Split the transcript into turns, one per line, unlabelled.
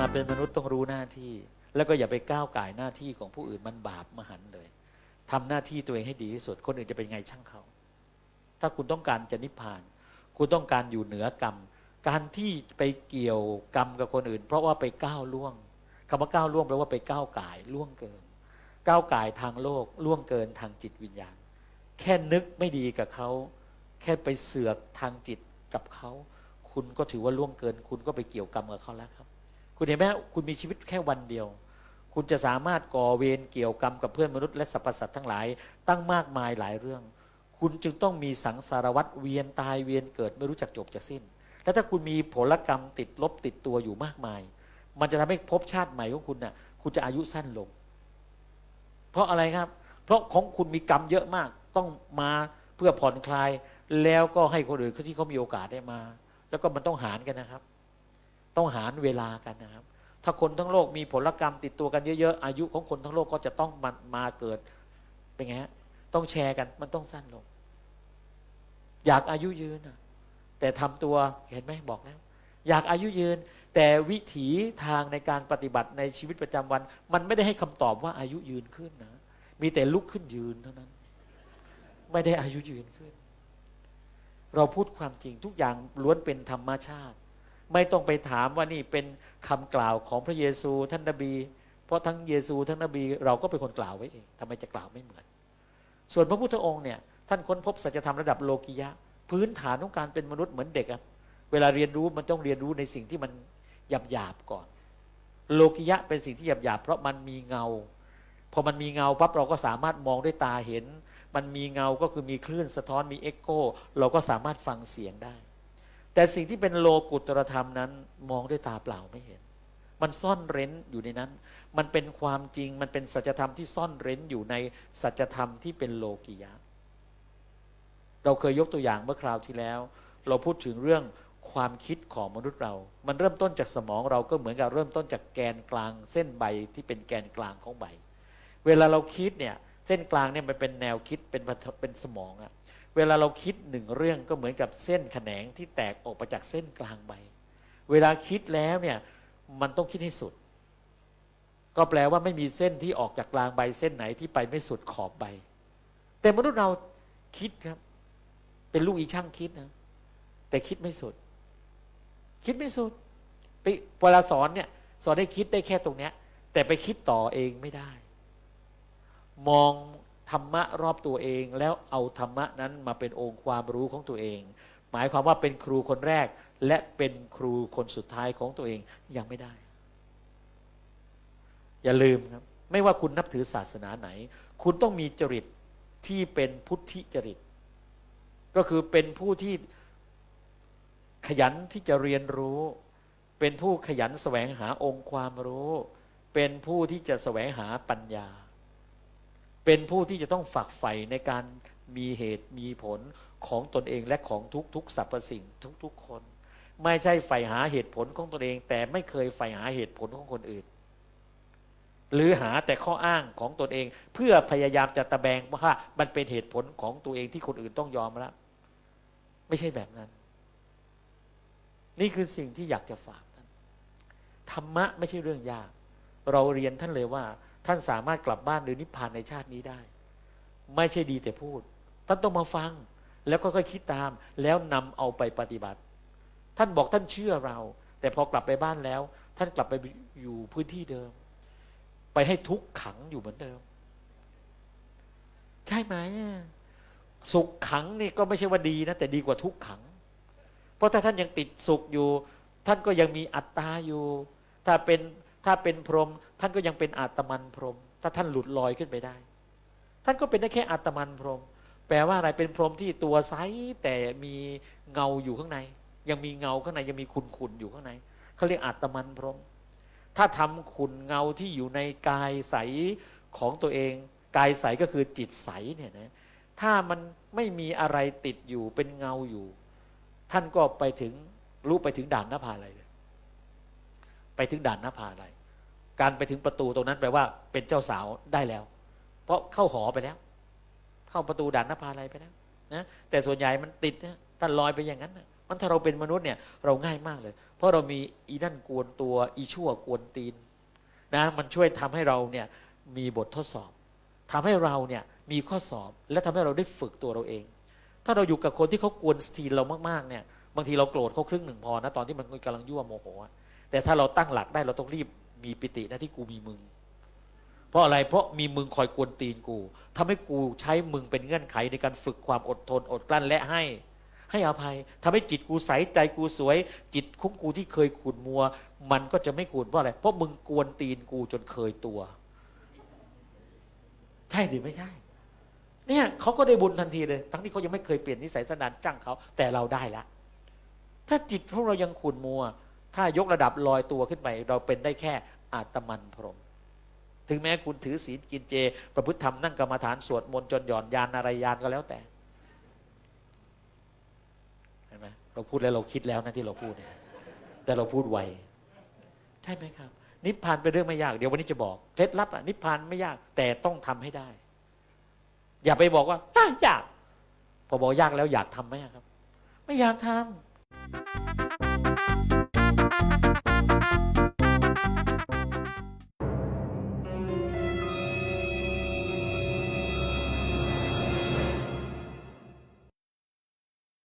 มาเป็นมนุษย์ต้องรู้หน้าที่ แล้วก็อย่าไปก้าวไก่หน้าที่ของผู้อื่นมันบาปมหันเลยทำหน้าที่ตัวเองให้ดีที่สุด คนอื่นจะเป็นไงช่างเขา ถ้าคุณต้องการจะนิพพาน คุณต้องการอยู่เหนือกรรม การที่ไปเกี่ยวกรรมกับคนอื่น เพราะว่าไปก้าวล่วงคำว่าก้าวล่วงแปลว่าไปก้าวไก่ล่วงเกิน ก้าวไก่ทางโลกล่วงเกินทางจิตวิญญาณ แค่นึกไม่ดีกับเขาแค่ไปเสือกทางจิตกับเขา คุณก็ถือว่าล่วงเกิน คุณก็ไปเกี่ยวกรรมกับเขาแล้วครับ คุณเห็นไหมคุณมีชีวิตแค่วันเดียว คุณจะสามารถก่อเวรเกี่ยวกรรมกับเพื่อนมนุษย์และสรรพสัตว์ทั้งหลาย ตั้งมากมายหลายเรื่อง คุณจึงต้องมีสังสารวัตรเวียนตายเวียนเกิดไม่รู้จักจบจากสิ้น และถ้าคุณมีผลกรรมติดลบติดตัวอยู่มากมาย มันจะทำให้ภพชาติใหม่ของคุณน่ะ คุณจะอายุสั้นลง เพราะอะไรครับ เพราะของคุณมีกรรมเยอะมาก ต้องมาเพื่อผ่อนคลาย แล้วก็ให้คนอื่นที่เขามีโอกาสได้มา แล้วก็มันต้องหารกันนะครับ ต้องหารเวลากันนะครับ ถ้าคนทั้งโลกมีผลกรรมติดตัวกันเยอะๆอายุของคนทั้งโลกก็จะต้องมามาเกิดเป็นไงฮะต้องแชร์กันมันต้องสั้นลง อยากอายุยืนนะแต่ทำตัวเห็นไหมบอกแล้วอยากอายุยืน แต่วิถีทางในการปฏิบัติในชีวิตประจำวัน มันไม่ได้ให้คำตอบว่าอายุยืนขึ้นนะ มีแต่ลุกขึ้นยืนเท่านั้น ไม่ได้อายุยืนขึ้น เราพูดความจริงทุกอย่างล้วนเป็นธรรมชาติ ไม่ต้องไปถามว่านี่เป็นคำกล่าวของพระเยซูท่านนบี เพราะทั้งเยซูทั้งนบี เราก็เป็นคนกล่าวไว้เองทำไมจะกล่าวไม่เหมือน ส่วนพระพุทธองค์เนี่ยท่านค้นพบสัจธรรมระดับโลกิยะ พื้นฐานของการเป็นมนุษย์เหมือนเด็กอะเวลาเรียนรู้มันต้องเรียนรู้ในสิ่งที่มันหยาบหยาบก่อน โลกิยะเป็นสิ่งที่หยาบหยาบเพราะมันมีเงาพอมันมีเงาปั๊บเราก็สามารถมองด้วยตาเห็น มันมีเงาก็คือมีคลื่นสะท้อนมีเอ็กโกเราก็สามารถฟังเสียงได้ แต่สิ่งที่เป็นโลกุตรธรรมนั้น มองด้วยตาเปล่าไม่เห็น มันซ่อนเร้นอยู่ในนั้น มันเป็นความจริง มันเป็นสัจธรรมที่ซ่อนเร้นอยู่ในสัจธรรมที่เป็นโลกิยะ เราเคยยกตัวอย่างเมื่อคราวที่แล้ว เราพูดถึงเรื่องความคิดของมนุษย์เรา มันเริ่มต้นจากสมองเราก็เหมือนกับเริ่มต้นจากแกนกลาง เส้นใบที่เป็นแกนกลางของใบ เวลาเราคิดเนี่ย เส้นกลางเนี่ยมันเป็นแนวคิดเป็นเป็นสมองอะ เวลาเราคิดหนึ่งเรื่องก็เหมือนกับเส้นแขนงที่แตกออกมาจากเส้นกลางใบ เวลาคิดแล้วเนี่ยมันต้องคิดให้สุด ก็แปลว่าไม่มีเส้นที่ออกจากกลางใบเส้นไหนที่ไปไม่สุดขอบใบ แต่มนุษย์เราคิดครับ เป็นลูกอีช่างคิดนะแต่คิดไม่สุด คิดไม่สุดไปเวลาสอนเนี่ยสอนให้คิดได้แค่ตรงเนี้ย แต่ไปคิดต่อเองไม่ได้ มอง ธรรมะรอบตัวเอง แล้วเอาธรรมะนั้นมาเป็นองค์ความรู้ของตัวเอง หมายความว่าเป็นครูคนแรก และเป็นครูคนสุดท้ายของตัวเองยังไม่ได้ อย่าลืมครับ ไม่ว่าคุณนับถือศาสนาไหน คุณต้องมีจริตที่เป็นพุทธิจริต ก็คือเป็นผู้ที่ขยันที่จะเรียนรู้ เป็นผู้ขยันแสวงหาองค์ความรู้ เป็นผู้ที่จะแสวงหาปัญญา เป็นผู้ที่จะต้องฝักใฝ่ในการมีเหตุมีผลของตนเองและของทุกๆสรรพสิ่งทุกๆคน ไม่ใช่ใฝ่หาเหตุผลของตนเอง แต่ไม่เคยใฝ่หาเหตุผลของคนอื่น หรือหาแต่ข้ออ้างของตนเอง เพื่อพยายามจะตะแบงว่ามันเป็นเหตุผลของตัวเองที่คนอื่นต้องยอมรับไม่ใช่แบบนั้น นี่คือสิ่งที่อยากจะฝากท่านธรรมะไม่ใช่เรื่องยาก เราเรียนท่านเลยว่า ท่านสามารถกลับบ้านหรือนิพพานในชาตินี้ได้ ไม่ใช่ดีแต่พูด ท่านต้องมาฟัง แล้วก็ค่อยคิดตาม แล้วนำเอาไปปฏิบัติ ท่านบอกท่านเชื่อเรา แต่พอกลับไปบ้านแล้ว ท่านกลับไปอยู่พื้นที่เดิม ไปให้ทุกขังอยู่เหมือนเดิม ใช่ไหมสุขขังนี่ก็ไม่ใช่ว่าดีนะแต่ดีกว่าทุกขัง เพราะถ้าท่านยังติดสุขอยู่ ท่านก็ยังมีอัตตาอยู่ ถ้าเป็น ถ้าเป็นพรหมท่านก็ยังเป็นอาตมันพรหมถ้าท่านหลุดลอยขึ้นไปได้ ท่านก็เป็นได้แค่อาตมันพรหมแปลว่าอะไรเป็นพรหมที่ตัวไซแต่มีเงาอยู่ข้างใน ยังมีเงาข้างในยังมีขุนขุนอยู่ข้างในเขาเรียกอาตมันพรหมถ้าทำขุนเงาที่อยู่ในกายใสของตัวเอง กายใสก็คือจิตใสเนี่ยนะถ้ามันไม่มีอะไรติดอยู่เป็นเงาอยู่ ท่านก็ไปถึงรู้ไปถึงด่านหน้าผาอะไรเลยไปถึงด่านหน้าผาอะไร การไปถึงประตูตรงนั้นแปลว่าเป็นเจ้าสาวได้แล้ว เพราะเข้าหอไปแล้ว เข้าประตูด่านน้าอะไรไปแล้วนะแต่ส่วนใหญ่มันติดนะท่านลอยไปอย่างนั้นนะมันถ้าเราเป็นมนุษย์เนี่ยเราง่ายมากเลย เพราะเรามีอีนั่นกวนตัวอีชั่วกวนตีนนะมันช่วยทำให้เราเนี่ยมีบททดสอบทำให้เราเนี่ยมีข้อสอบและทำให้เราได้ฝึกตัวเราเอง ถ้าเราอยู่กับคนที่เขากวนสตีนเรามากๆเนี่ยบางทีเราโกรธเขาครึ่งหนึ่งพอนะตอนที่มันกำลังยั่วโมโหแต่ถ้าเราตั้งหลักได้เราต้องรีบ มีปิตินะที่กูมีมึง เพราะอะไรเพราะมีมึงคอยกวนตีนกูทำให้กูใช้มึงเป็นเงื่อนไขในการฝึกความอดทนอดกลั้นและให้ ให้อภัยทำให้จิตกูใสใจกูสวย จิตของกูที่เคยขุ่นมัว มันก็จะไม่ขุ่นเพราะอะไรเพราะมึงกวนตีนกูจนเคยตัว ใช่หรือไม่ใช่เนี่ยเขาก็ได้บุญทันทีเลย ทั้งที่เขายังไม่เคยเปลี่ยนนิสัยสนานจ้างเขาแต่เราได้ละถ้าจิตของเรายังขุ่นมัว ถ้ายกระดับลอยตัวขึ้นไปเราเป็นได้แค่อาตมันพรหมถึงแม้คุณถือศีลกินเจ ประพฤติธรรมนั่งกรรมฐานสวดมนต์จนหย่อนยานอะไรยานก็แล้วแต่เห็นไหมเราพูดแล้วเราคิดแล้วนะที่เราพูดเนี่ยแต่เราพูดไวใช่ไหมครับ นิพพานเป็นเรื่องไม่ยาก เดี๋ยววันนี้จะบอกเคล็ดลับอะนิพพานไม่ยาก แต่ต้องทำให้ได้ อย่าไปบอกว่าอะยาก พอบอกยากแล้วอยากทำไหมครับ ไม่อยากทำ